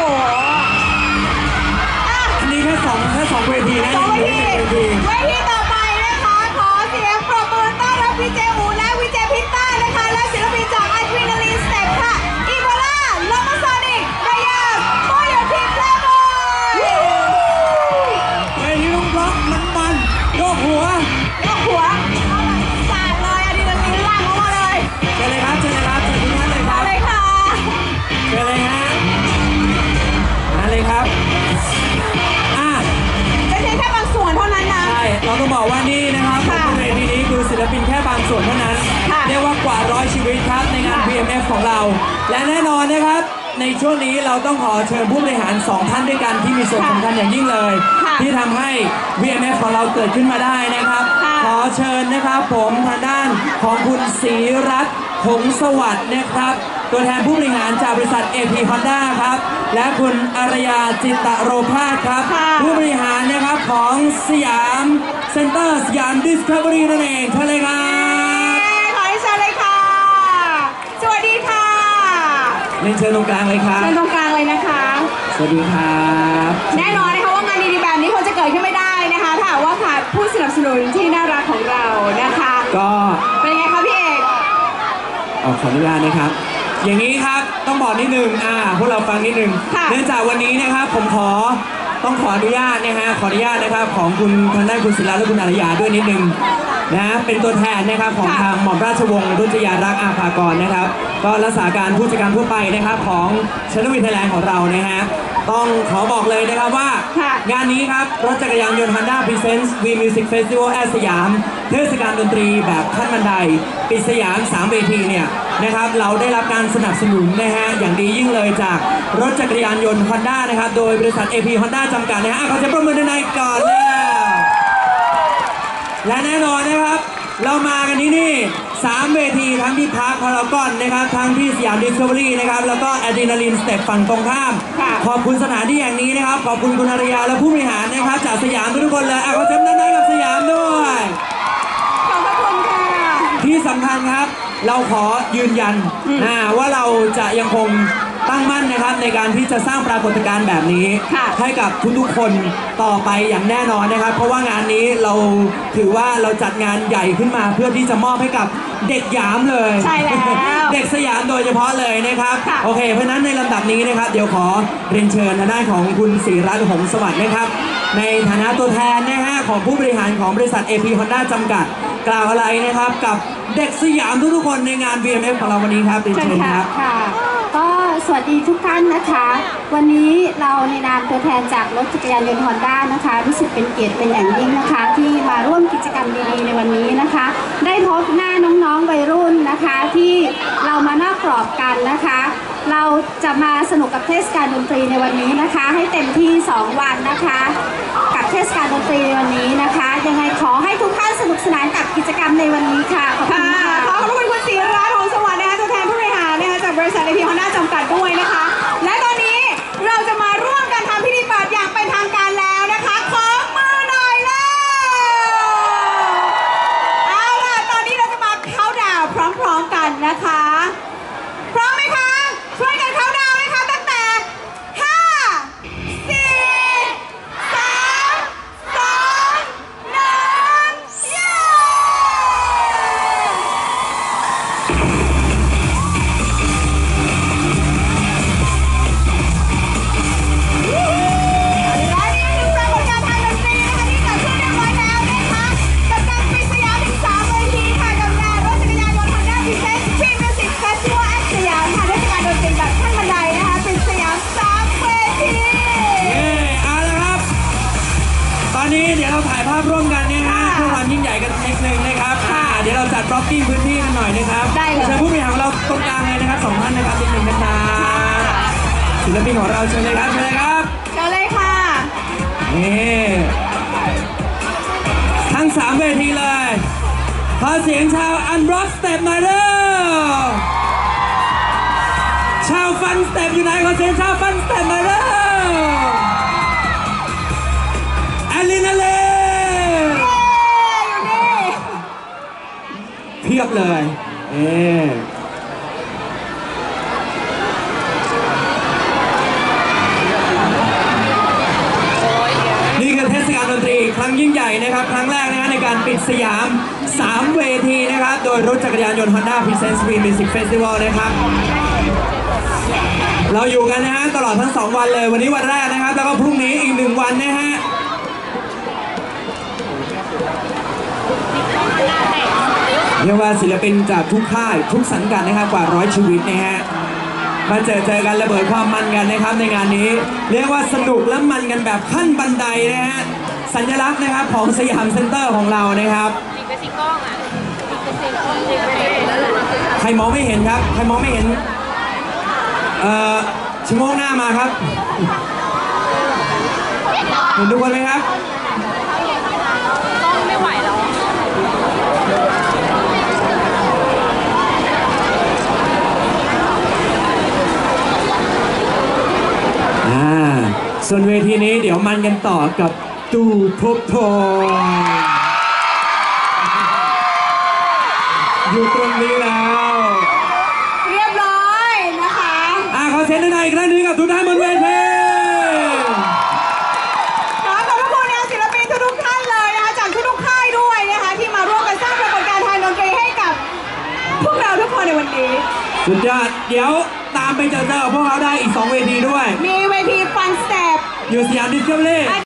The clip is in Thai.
โหอันนี้แค่สองแค่สองเวทีนะสองเวทีเวที อะเป็นแค่บางส่วนเท่านั้นนะ ใช่เราต้องบอกว่านี่นะครับค่ะบนเวทีนี้คือศิลปินแค่บางส่วนเท่านั้น ค่ะเรียกว่ากว่าร้อยชีวิตครับในงาน ค่ะ PMF ของเรา และแน่นอนนะครับ ในช่วงนี้เราต้องขอเชิญผู้บริหาร 2 ท่านด้วยกันที่มีส่วนสำคัญอย่างยิ่งเลย ค่ะที่ทำให้ VMF ของเราเกิดขึ้นมาได้นะครับขอเชิญนะครับผมทางด้านของคุณศรีรัตน์หงสวัสดิ์นะครับ ตัวแทนผู้บริหารจากบริษัท AP Honda ครับ และคุณอารยาจิตตโรภาสครับค่ะผู้บริหารนะครับของสยามเซ็นเตอร์สยามดิสคัฟเวอรี่นั่นเองเชิญเลยครับขอให้เชิญเลยค่ะ สวัสดีค่ะเรียนเชิญตรงกลางเลยครับเชิญตรงกลางเลยนะคะ สวัสดีครับ แน่นอนนะคะว่างานดีๆแบบนี้คงจะเกิดขึ้นไม่ได้นะคะถ้าหากว่าขาดผู้สนับสนุนที่น่ารักของเรานะคะ ก็เป็นไงคะพี่เอกเอ่อขออนุญาตนะครับ อย่างนี้ครับต้องบอกนิดนึงอ่าพวกเราฟังนิดนึงค่ะ เนื่องจากวันนี้นะครับผมขอต้องขออนุญาตนะฮะขออนุญาตนะครับของคุณทางด้านคุณศิลาและคุณอารยาด้วยนิดนึง นะฮะเป็นตัวแทนนะครับของทางหม่อมราชวงศ์รุจยารักษ์อาภากรนะครับ ก็รักษาการผู้จัดการทั่วไปนะครับของชนวิทยาแลนด์ของเรานะฮะต้องขอบอกเลยนะครับว่าค่ะงานนี้ครับ รถจักรยานยนต์ Honda Presents V Music Festival at สยาม เทศกาลดนตรีแบบขั้นบันได ปิดสยาม 3 เวทีเนี่ยนะครับเราได้รับการสนับสนุนนะฮะอย่างดียิ่งเลยจากรถจักรยานยนต์ Honda นะครับ โดยบริษัท AP Honda จำกัดนะฮะอะขอเสียงปรบมือในอยก่อนเลย และแน่นอนนะครับ เรามากันที่นี่ 3 เวทีทั้งที่พาร์คพารากอนนะครับ ทั้งที่สยามดิสคัฟเวอรี่นะครับ แล้วก็อะดรีนาลินสเต็ปฝั่งตรงข้ามค่ะขอบคุณสถานที่แห่งนี้นะครับ ขอบคุณคุณอารยาและผู้บริหารนะครับ จากสยามทุกๆคนเลยอะขอเสียงดังๆกับสยามด้วย ขอบพระคุณค่ะ ที่สำคัญครับ เราขอยืนยันอ่าว่าเราจะยังคง ตั้งมั่นนะครับในการที่จะสร้างปรากฏการณ์แบบนี้ ค่ะให้กับทุกๆคนต่อไปอย่างแน่นอนนะครับ เพราะว่างานนี้เราถือว่าเราจัดงานใหญ่ขึ้นมาเพื่อที่จะมอบให้กับเด็กหยามเลยใช่แล้ว เด็กสยามโดยเฉพาะเลยนะครับ ค่ะ โอเคเพราะฉะนั้นในลำดับนี้นะครับ เดี๋ยวขอเรียนเชิญทางด้านของคุณศรีรัตน์หงส์สวัสดิ์นะครับ ในฐานะตัวแทนนะฮะของผู้บริหารของบริษัท AP Honda จำกัด กล่าวอะไรนะครับ กับเด็กสยามทุกๆคนในงาน VMF ของเราวันนี้ครับเรียนเชิญเชิญค่ะครับ ค่ะก็ สวัสดีทุกท่านนะคะ วันนี้เราในนามตัวแทนจากรถจักรยานยนต์ฮอนด้านะคะรู้สึกเป็นเกียรติเป็นอย่างยิ่งนะคะ ที่มาร่วมกิจกรรมดีๆในวันนี้นะคะ ได้พบหน้าน้องๆวัยรุ่นนะคะ ที่เรามานอกกรอบกันนะคะ เราจะมาสนุกกับเทศกาลดนตรีในวันนี้นะคะ ให้เต็มที่ 2 วันนะคะ กับเทศกาลดนตรีในวันนี้นะคะ ยังไงขอให้ทุกท่านสนุกสนานกับกิจกรรมในวันนี้ค่ะขอบคุณค่ะ ษัทในพีฮอนด้าจำกัดด้วยนะคะ พร่วมกันนะฮะค่ะเพื่อความยิ่งใหญ่กันนิดนึงนะครับอ่าเดี๋ยวเราจัดบล็อกกิ้งพื้นที่กันหน่อยนะครับได้เลย เชิญผู้บริหารของเราตรงกลางเลยนะครับสองท่านนะครับนิดนึงนะครับศิลปินของเราเชิญเลยครับเชิญเลยครับ เชิญเลยค่ะ นี่ทั้งสามเวทีเลยขอเสียงชาวอันบล็อกสเต็ปหน่อยเร็วชาวฟันสเต็ปอยู่ไหนขอเสียงชาวฟันสเต็ปหน่อยเร็วแอลินาเลอยู่นี่ เพียบเลย เอนี่คือเทศกาลดนตรีครั้งยิ่งใหญ่นะครับ ครั้งแรกนะฮะในการปิดสยาม 3 เวทีนะครับ โดยรถจักรยานยนต์ Honda Presents Green Music Festival นะครับ เราอยู่กันนะฮะตลอดทั้ง 2 วันเลย วันนี้วันแรกนะครับ แล้วก็พรุ่งนี้อีกหนึ่งวันนะฮะ เรียกว่าศิลปินจากทุกค่ายทุกสังกัดนะครับกว่าร้อยชีวิตนะฮะมาเจอเจอกันระเบิดความมันกันนะครับในงานนี้ เรียกว่าสนุกและมันกันแบบขั้นบันไดนะฮะสัญลักษณ์นะครับของสยามเซ็นเตอร์ของเรานะครับใครมองไม่เห็นครับใครมองไม่เห็นเอ่อชะโงหน้ามาครับเห็นทุกคนไหมครับ ไม่ไหวแล้ว อ่า ส่วนเวทีนี้เดี๋ยวมันกันต่อกับตู้พบทองอยู่ตรงนี้แล้วเรียบร้อยนะคะ อ่าขอเซ็นหน่อยอีกครั้งหนึงกับทุกท่านบนเวทีขอขอบพระคุณนะคะศิลปินทุกๆท่านเลยนะคะจากทุกๆค่ายด้วยนะคะที่มาร่วมกันสร้างปรากฏการณ์ทางดนตรีให้กับ พวกเราทุกคนในวันนี้ สุดยอดเดี๋ยวตามไปเจอเจอกับพวกเขาได้อีก 2 เวทีด้วย มีเวทีฟันสเตป อยู่สยามดิสคัฟเวอรี่